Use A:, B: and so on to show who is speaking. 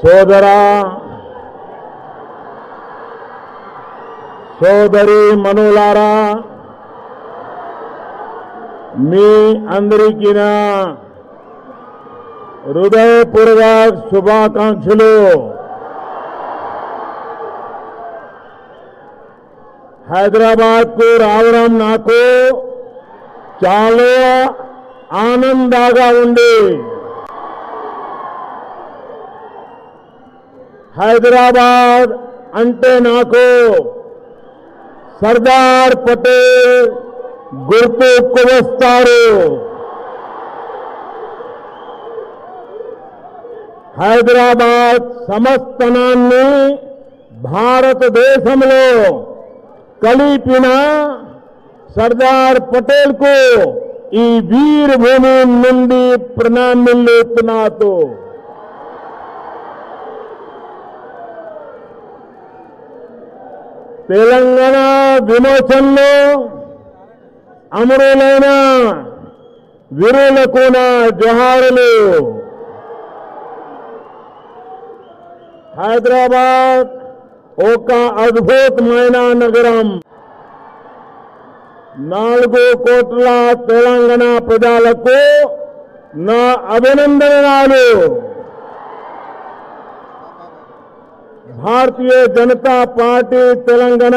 A: సోదరా సోదరి మనులారా మే అమెరికానా రుదా పూర్వక శుభకాంక్షలు హైదరాబాద్ కు రావరాం నాకో చాల ఆనందగా ఉంది హైదరాబాద్ అంటే నాకో సర్దార్ પટેલ गुर्तु कुमस्तारो हैदराबाद समस्त ना भारत देश कल सरदार पटेल को वीर भूमि ना प्रणाम तो तेलंगाना विमोचन में అమరులైన వీరులకు నా జోహారులు హైదరాబాద్ ఒక అద్భుతమైన నగరం నాలుగు కోట్ల తెలంగాణ ప్రజలకు నా అభినందనలు భారతీయ జనతా పార్టీ తెలంగాణ